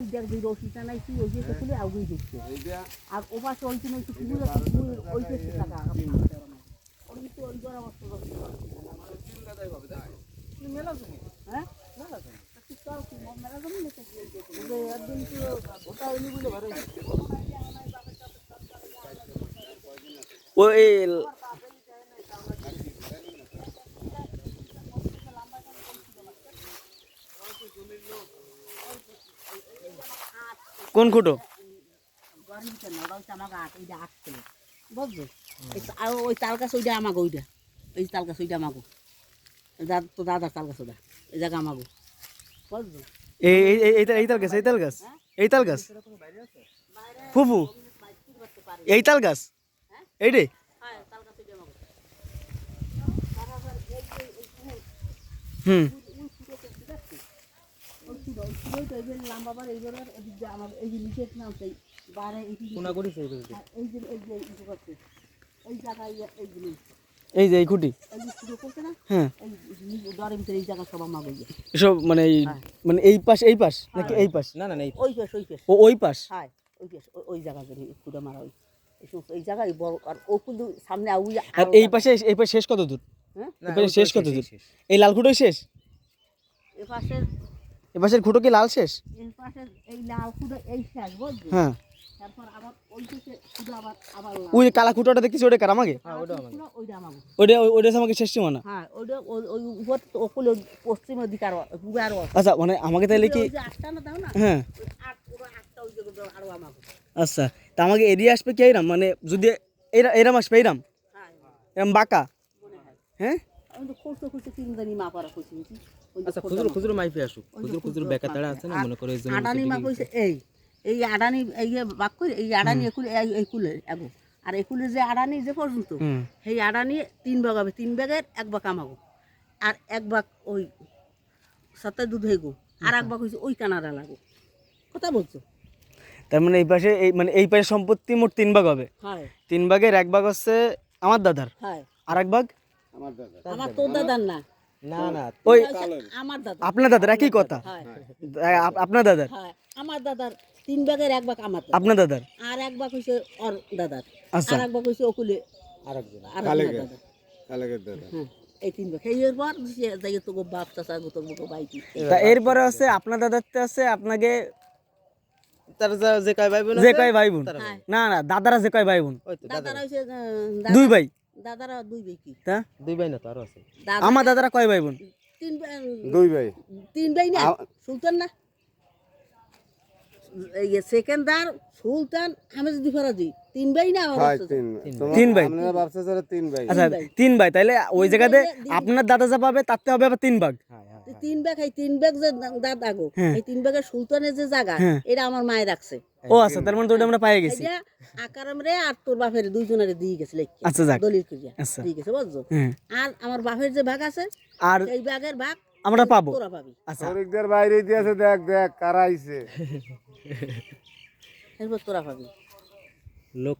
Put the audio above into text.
রশিটা নাই কি ওই যে খুলে আগুই দিচ্ছে এইটা আর ও পাশে ওই জন্য একটু কুকুর ওই যে টাকা। ওই তো ওই তাই মেলা তুমি? হ্যাঁ? মেলা তুমি? মেলা জমি একদিন তুই ওটা এলি বলে ভালো ওই কোন খুঁটো? বুঝছ ওই তাল গাছ ওইটা ওইটা যে তাল গাছ ওইটা আমাকে তো দাদা তাল গাছ এই জায়গা আমাকে বুঝছ এই তাল- গাছ এই তাল গাছ এই গাছ ফুফু, এই তাল গাছ এই রে। হুম। এই যে এই খুঁটি। হ্যাঁ। এসব মানে এই মানে এই পাশ এই পাশ নাকি এই পাশ? না না না ওই পেশ ওই পেশ। ওই পাশ? হ্যাঁ ওই পেশ ওই- জায়গা কুড়ে মারা ওই এই জায়গায় বড় আর ও কিন্তু সামনে আউই আর এই পাশে এই পাশে শেষ কত দূর হ্যাঁ শেষ কত দূর এই লাল খুঁটোই শেষ? এ পাশের এ পাশের খুঁটো কি লাল শেষ? এই পাশের এই লাল কুড়ে এই শেষ বুঝলি? হ্যাঁ। তারপর আবার ওই পেশে কুড়ে আবার আবার ওই কালা খুঁটোটা ওটা কার আমাকে? হ্যাঁ আমাকে ওইটা আমাকে। ওটা ওই- ওটা হচ্ছে আমাকে শেষ হ্যাঁ ওইটা ওই- ওই উপর ওকুলে দিকে আরও আচ্ছা মানে আমাকে তাহলে কি আটটা না দাও না? হ্যাঁ। ওই আট পুরো আটটা ওই জায়গায় দাও, আমাকে। আচ্ছা তা আমাকে এরিয়া আসবে কি এরাম? মানে যদি এরা এরাম আসবে এরাম? হ্যাঁ এরাম। বাঁকা? হ্যাঁ? আমি তো তিন মা পারা? আচ্ছা খুচরো খুচরো মাইফে আসুক। ওই যে খুচরো খুচরো খুচরো বেকা তাড়া আছে না আর মনে করে এই আডানি মা কইছে এই এই আডানি এই যে বাক করে এই আডানি একুলে এই- এই কুলে আগো। আর একুলে যে আডানি যে পর্যন্ত সেই আডানি তিন ভাগ হবে তিন ভাগের এক ভাগ আমাগো। আর এক ভাগ ওই সাথে দুধ হইগো আর এক ভাগ হইছে ওই কানাডা লাগো। কথা বলছো? তার মানে এই পাশে এই মানে এই পাশে সম্পত্তি মোট তিন ভাগ হবে। হ্যাঁ। তিন ভাগের এক ভাগ হচ্ছে আমার দাদার। হ্যাঁ। আর এক ভাগ আমার দাদা আমার তোর দাদার না। না না ওই আমার দাদা আপনার দাদার একই কথা। হ্যাঁ। আপনার দাদার? হ্যাঁ। আমার দাদার তিন ভাগের এক ভাগ আমার দাদা আপনার দাদার? আর এক ভাগ হইছে ওর দাদার। আচ্ছা। আর এক ভাগ হইছে ওকুলে আরেকজন। আর কালেকে। দাদা কালেকের দাদা। এই তিন ভাগ। এই পর যাই তো বাপ চাষা গো তো বাইকি তা এরপরে আছে আপনার দাদারতে আছে আপনাকে তার যা- যে কয় ভাই বোন যে কয় ভাই বোন? না না দাদারা যে কয় ভাই বোন? ওই দাদারা। হইছে দুই ভাই? দাদারা দুই ভাই কি? তা? দুই ভাই না তো আরও আছে। আমার দাদারা কয় ভাই বোন? তিন ভাই- দুই ভাই। তিন ভাই না? সুলতান না? এই সেকেন্দার সুলতান হামেদ দিফারাজি তিন ভাই না। তিন তিন ভাই। তিন ভাই। আচ্ছা তিন ভাই। তাইলে ওই জায়গাতে আপনার দাদা যা পাবে তাতে হবে আবার তিন ভাগ। হ্যাঁ। তিন ব্যাগ এই তিন ব্যাগ যে দা- দাদা গো হ্যাঁ। এই তিন ব্যাগের সুলতানের যে জায়গা হ্যাঁ। এটা আমার মায়ে রাখছে। ও আচ্ছা তার মানে তো আমরা পাই গেছি। আকারাম রে আর তোর বাপের দুইজনের দিয়ে গেছে লেখকে আচ্ছা যাক। দলিল করিয়া আচ্ছা। দিয়ে গেছে বুঝছ? হ্যাঁ। আর আমার বাপের যে ভাগ আছে আর এই ভাগের ভাগ আমরা পাবো। তোরা পাবি। আচ্ছা। শরিকদের বাইরে দিয়েছে দেখ দেখ কারা আইছে। এরপর তোরা পাবি। লোক